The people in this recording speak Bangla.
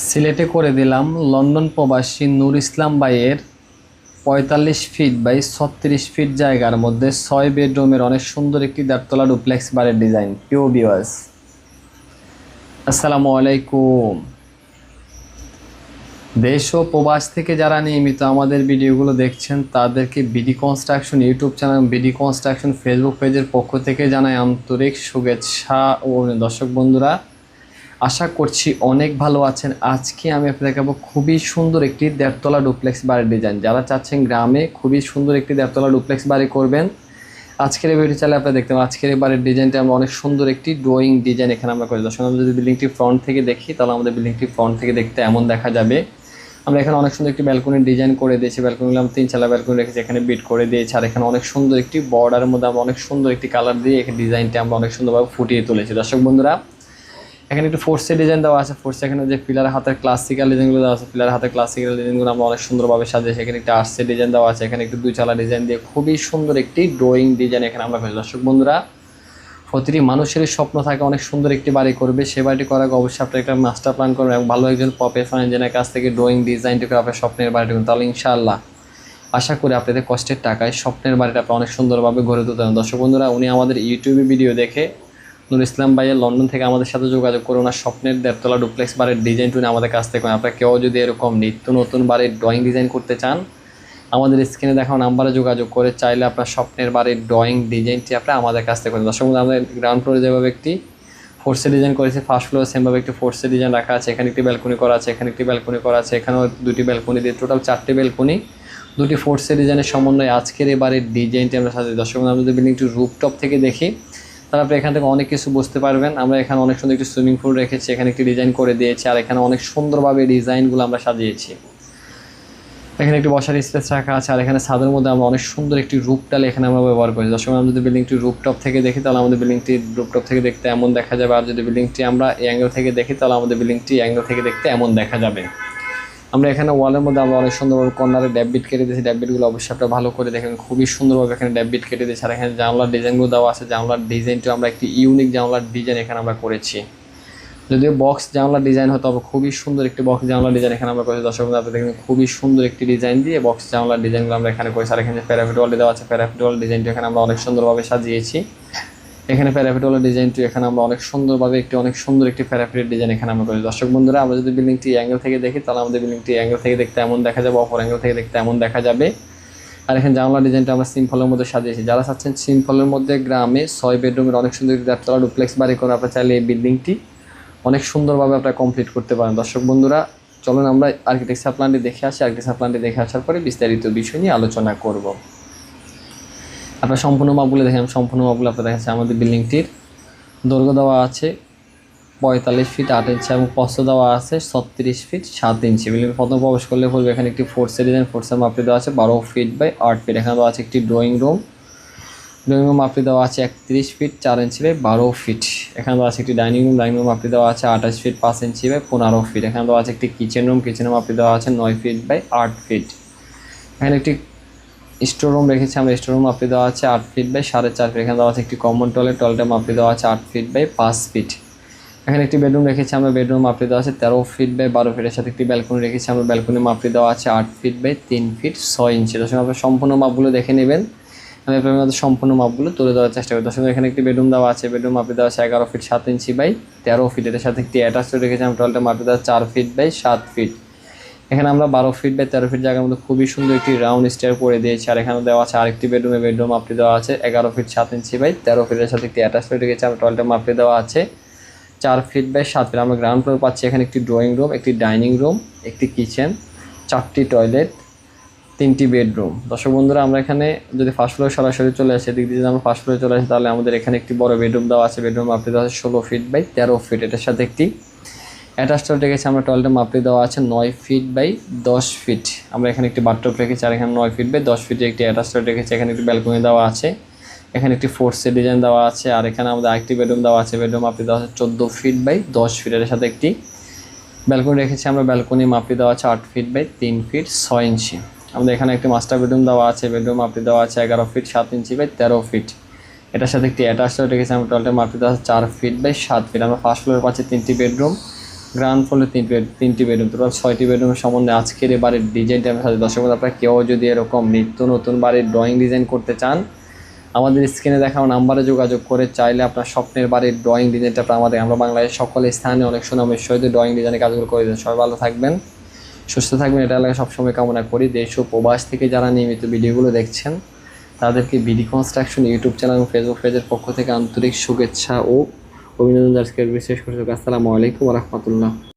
সিলেটে করে দিলাম লন্ডন প্রবাসী নূর ইসলাম বাইয়ের পঁয়তাল্লিশ ফিট বাই ছত্রিশ ফিট জায়গার মধ্যে ছয় বেডরুমের অনেক সুন্দর একটি দেড়তলা ডুপ্লেক্স বাড়ির ডিজাইন পিও বিওয়াস আসসালামু আলাইকুম। দেশ ও প্রবাস থেকে যারা নিয়মিত আমাদের ভিডিওগুলো দেখছেন, তাদেরকে BD construction YouTube channel BD construction Facebook পেজের পক্ষ থেকে জানাই আন্তরিক শুভেচ্ছা ও দর্শক বন্ধুরা। আশা করছি অনেক ভালো আছেন। আজকে আমি আপনাদের দেখাবো খুবই সুন্দর একটি দেড়তলা ডুপ্লেক্স বাড়ির ডিজাইন। যারা চাচ্ছেন গ্রামে খুবই সুন্দর একটি দেড়তলা ডুপ্লেক্স বাড়ি করবেন, আজকের এই ভিডিও চাইলে আপনারা দেখতে পাবেন, আজকের এই বাড়ির ডিজাইনটা আমরা অনেক সুন্দর একটি ড্রয়িং ডিজাইন এখানে আমরা করি দর্শক যদি বিল্ডিংটি ফ্রন্ট থেকে দেখি, তাহলে আমাদের বিল্ডিংটি ফ্রন্ট থেকে দেখতে এমন দেখা যাবে। আমরা এখানে অনেক সুন্দর একটি ব্যালকনির ডিজাইন করে দিয়েছি। ব্যালকনিগুলো আমরা তিন চালা ব্যালকনি রেখেছি, এখানে বিট করে দিয়েছি। আর এখানে অনেক সুন্দর একটি বর্ডারের মধ্যে আমরা অনেক সুন্দর একটি কালার দিয়ে এখানে ডিজাইনটা আমরা অনেক সুন্দরভাবে ফুটিয়ে তুলেছি। দর্শক বন্ধুরা এখানে একটু ফোর্সের ডিজাইন দেওয়া আছে। ফোর্সে এখানে যে পিলার হাতের ক্লাসিক্যাল ডিজাইনগুলো দেওয়া আছে পিলার হাতের ক্লাসিক্যাল ডিজাইনগুলো আমরা অনেক সুন্দরভাবে সাজিয়েছি এখানে একটা আর্টসের ডিজাইন দেওয়া আছে। এখানে একটু দুই চালা ডিজাইন দিয়ে খুবই সুন্দর একটি ড্রয়িং ডিজাইন এখানে আমরা পেয়েছি দর্শক বন্ধুরা, প্রতিটি মানুষেরই স্বপ্ন থাকে অনেক সুন্দর একটি বাড়ি করবে। সে বাড়িটি করার আগে অবশ্যই আপনার একটা মাস্টার প্ল্যান করবেন এবং ভালো একজন প্রফেশনাল ইঞ্জিনিয়ার কাছ থেকে ড্রয়িং ডিজাইনটি করে আপনার স্বপ্নের বাড়িটি করুন তাহলে ইনশাআল্লাহ, আশা করি আপনাদের কষ্টের টাকায় স্বপ্নের বাড়িটা আপনি অনেক সুন্দরভাবে গড়ে তুলতে দর্শক বন্ধুরা, উনি আমাদের ইউটিউবে ভিডিও দেখে নুর ইসলাম ভাইয়ের লন্ডন থেকে আমাদের সাথে যোগাযোগ করে ওনার স্বপ্নের দেড়তলা ডুপ্লেক্স বাড়ির ডিজাইন টুনে আমাদের কাছ থেকে করেন। আপনারা কেউ যদি এরকম নিত্য নতুন বাড়ির ড্রয়িং ডিজাইন করতে চান, আমাদের স্ক্রিনে দেখাও নাম্বারে যোগাযোগ করে চাইলে আপনার স্বপ্নের বাড়ির ড্রয়িং ডিজাইনটি আপনি আমাদের কাছ থেকে করেন দর্শক আমাদের গ্রাউন্ড ফ্লোরে যেভাবে একটি ফোর্সে ডিজাইন করেছে ফার্স্ট ফ্লোরে সেমভাবে একটি ফোর্সে ডিজাইন রাখা আছে, এখানে একটি ব্যালকনি করা আছে, এখানে একটি ব্যালকনি করা আছে, এখানেও দুটি ব্যালকনি দিয়ে টোটাল চারটি ব্যালকনি দুটি ফোর্সে ডিজাইনের সমন্বয়ে আজকের এবারের ডিজাইনটি আমরা সাজাই দর্শক আমরা যদি বিল্ডিংটি রুপটপ থেকে দেখি তাহলে আপনি এখান থেকে অনেক কিছু বুঝতে পারবেন। আমরা এখানে অনেক সুন্দর একটি সুইমিং পুল রেখেছি, এখানে একটি ডিজাইন করে দিয়েছি, আর এখানে অনেক সুন্দরভাবে ডিজাইনগুলো আমরা সাজিয়েছি। এখানে একটি বসার স্পেস রাখা আছে, আর এখানে ছাদের মধ্যে আমরা অনেক সুন্দর একটি রূপটাল এখানে আমরা ব্যবহার করি দর্শক, আমরা যদি বিল্ডিংটি রূপটপ থেকে দেখি, তাহলে আমাদের বিল্ডিংটি রূপটপ থেকে দেখতে এমন দেখা যাবে, আর যদি বিল্ডিংটি আমরা অ্যাঙ্গেল থেকে দেখি, তাহলে আমাদের বিল্ডিংটি অ্যাঙ্গেল থেকে দেখতে এমন দেখা যাবে। আমরা এখানে ওয়ালের মধ্যে আমরা অনেক সুন্দরভাবে কর্নারে ড্যাববিট কেটে দিয়েছি। ড্যাববিটগুলো অবশ্যই আপনারা ভালো করে দেখেন। খুবই সুন্দরভাবে এখানে ড্যাববিট কেটে দিয়েছি। আর এখানে জানলার ডিজাইনগুলো দেওয়া আছে। জানলার ডিজাইনটা আমরা একটি ইউনিক জানলার ডিজাইন এখানে আমরা করেছি। যদিও বক্স জানলার ডিজাইন হতো তবে খুবই সুন্দর একটি বক্স জানলার ডিজাইন এখানে আমরা করেছি। দর্শক আপনি দেখেন, খুবই সুন্দর একটি ডিজাইন দিয়ে বক্স জানলার ডিজাইনগুলো আমরা এখানে করেছি। আর এখানে প্যারাফিট ওয়াল দেওয়া আছে। প্যারাফিট ওয়াল ডিজাইনটা এখানে আমরা অনেক সুন্দরভাবে সাজিয়েছি। এখানে প্যারাফিট ওয়ালের ডিজাইনটি এখানে আমরা অনেক সুন্দরভাবে একটি, অনেক সুন্দর একটি প্যারাফিটের ডিজাইন এখানে আমরা করি দর্শক বন্ধুরা, আমরা যদি বিল্ডিংটি অ্যাঙ্গেল থেকে দেখি, তাহলে আমাদের বিল্ডিংটি অ্যাঙ্গেল থেকে দেখতে এমন দেখা যাবে, অপর অ্যাঙ্গেল থেকে দেখতে এমন দেখা যাবে। আর এখানে জানলা ডিজাইনটা আমরা সিম্পলের মধ্যে সাজিয়েছি। যারা চাচ্ছেন সিম্পলের মধ্যে গ্রামে ছয় বেডরুমের অনেক সুন্দর দেড়তলা ডুপ্লেক্স বাড়ি করে আপনারা চাইলে এই বিল্ডিংটি অনেক সুন্দরভাবে আপনারা কমপ্লিট করতে পারেন। দর্শক বন্ধুরা, চলুন আমরা আর্কিটেকচার প্ল্যানটি দেখে আসি। আর্কিটেকচার প্ল্যানটি দেখে আসার পরে বিস্তারিত বিষয় নিয়ে আলোচনা করব। আপনার সম্পূর্ণ মাপগুলো দেখেন, সম্পূর্ণ মাপগুলো আপনার দেখাচ্ছে আমাদের বিল্ডিংটির। দৈর্ঘ্য দেওয়া আছে পঁয়তাল্লিশ ফিট আট ইঞ্চি এবং পস্ত দেওয়া আছে ছত্রিশ ফিট সাত ইঞ্চি। বিল্ডিং প্রথম প্রবেশ করলে পড়বে এখানে একটি ফোর্সের ডিজাইন ফোর্সের মাপটি দেওয়া আছে বারো ফিট বাই আট ফিট। এখানে দেওয়া আছে একটি ড্রয়িং রুম ড্রয়িং রুম মাপটি দেওয়া আছে একত্রিশ ফিট চার ইঞ্চি বাই বারো ফিট। এখানে দেওয়া আছে একটি ডাইনিং রুম ডাইনিং রুম মাপটি দেওয়া আছে আঠাশ ফিট পাঁচ ইঞ্চি বাই পনেরো ফিট। এখানে দেওয়া আছে একটি কিচেন রুম কিচেন রুম মাপটি দেওয়া আছে নয় ফিট বাই আট ফিট। এখানে একটি স্টোর রুম রেখেছি, আমরা স্টোর রুম মাপটি দেওয়া আছে আট ফিট বাই সাড়ে চার ফিট এখানে দেওয়া আছে একটি কমন টয়লেট টয়লেটের মাপটি দেওয়া আছে আট ফিট বাই পাঁচ ফিট এখানে একটি বেডরুম রেখেছি, আমরা বেডরুম মাপটি দেওয়া আছে তেরো ফিট বাই বারো ফিটের সাথে একটি ব্যালকনি রেখেছি, আমরা ব্যালকনি মাপটি দেওয়া আছে আট ফিট বাই তিন ফিট ছয় ইঞ্চি দর্শক আপনার সম্পূর্ণ মাপগুলো দেখে নেবেন। আমি আপনার সম্পূর্ণ মাপগুলো তুলে দেওয়ার চেষ্টা করি। দর্শক, এখানে একটি বেডরুম দেওয়া আছে। বেডরুম মাপটি দেওয়া আছে এগারো ফিট সাত ইঞ্চি বাই তেরো ফিট এটার সাথে একটি অ্যাটাচ রেখেছি, আমরা টয়লেটের মাপটি দেওয়া চার ফিট বাই সাত ফিট এখানে আমরা বারো ফিট বাই তেরো ফিট জায়গার মধ্যে খুবই সুন্দর একটি রাউন্ড স্টেয়ার করে দিয়েছি। আর এখানে দেওয়া আছে আরেকটি বেডরুমে বেডরুম মাপটি দেওয়া আছে এগারো ফিট সাত ইঞ্চি বাই তেরো ফিটের সাথে একটি অ্যাটাচ রেখেছি। আমরা টয়লেটের মাপটি দেওয়া আছে চার ফিট বাই সাত ফিট আমরা গ্রাউন্ড ফ্লোর পাচ্ছি এখানে একটি ড্রয়িং রুম একটি ডাইনিং রুম একটি কিচেন চারটি টয়লেট তিনটি বেডরুম দর্শক বন্ধুরা, আমরা এখানে যদি ফার্স্ট ফ্লোরে সরাসরি চলে আসি, এদিক দিয়ে আমরা ফার্স্ট ফ্লোরে চলে আসি, তাহলে আমাদের এখানে একটি বড় বেডরুম দেওয়া আছে। বেডরুম মাপটি দেওয়া আছে ষোলো ফিট বাই তেরো ফিট এটার সাথে একটি অ্যাটাচ টয়লেট রেখেছি আমরা টয়লেটের মাপটি দেওয়া আছে নয় ফিট বাই দশ ফিট আমরা এখানে একটি বাথটব রেখেছি আর এখানে নয় ফিট বাই দশ ফিটে একটি অ্যাটাচ টয়লেট রেখেছি, এখানে একটি ব্যালকনি দেওয়া আছে। এখানে একটি ফোর্সের ডিজাইন দেওয়া আছে আর এখানে আমাদের আরেকটি বেডরুম দেওয়া আছে। বেডরুম মাপটি দেওয়া আছে চোদ্দ ফিট বাই দশ ফিটের সাথে একটি ব্যালকনি রেখেছি আমরা। ব্যালকনি মাপটি দেওয়া আছে আট ফিট বাই তিন ফিট ছয় ইঞ্চি। আমাদের এখানে একটি মাস্টার বেডরুম দেওয়া আছে। বেডরুম মাপটি দেওয়া আছে এগারো ফিট সাত ইঞ্চি বাই তেরো ফিট এটার সাথে একটি অ্যাটাচ রেখেছি, আমরা টয়লেটের মাপটি দেওয়া আছে চার ফিট বাই সাত ফিট আমরা ফার্স্ট ফ্লোরে পাচ্ছি তিনটি বেডরুম গ্রাউন্ড ফ্লোরে তিন বেড তিনটি বেডরুম। টোটাল ছয়টি বেডরুমের সম্বন্ধে আজকের এই বাড়ির ডিজাইনটা আমি সাথে দর্শক আপনারা কেউ যদি এরকম নিত্য নতুন বাড়ির ড্রয়িং ডিজাইন করতে চান, আমাদের স্ক্রিনে দেখানো নাম্বারে যোগাযোগ করে চাইলে আপনার স্বপ্নের বাড়ির ড্রয়িং ডিজাইনটা আমাদের আমরা বাংলাদেশের সকল স্থানে অনেক সুনামের সহিত ড্রয়িং ডিজাইনের কাজগুলো করে দেন সবাই ভালো থাকবেন, সুস্থ থাকবেন, এটা এলাকা সবসময় কামনা করি। দেশ ও প্রবাস থেকে যারা নিয়মিত ভিডিওগুলো দেখছেন, তাদেরকে বিডি কনস্ট্রাকশন ইউটিউব চ্যানেল এবং ফেসবুক পেজের পক্ষ থেকে আন্তরিক শুভেচ্ছা ও অভিনন্দন আজকের বিশেষ করে আসসালামু আলাইকুম রহমতুল্লাহ।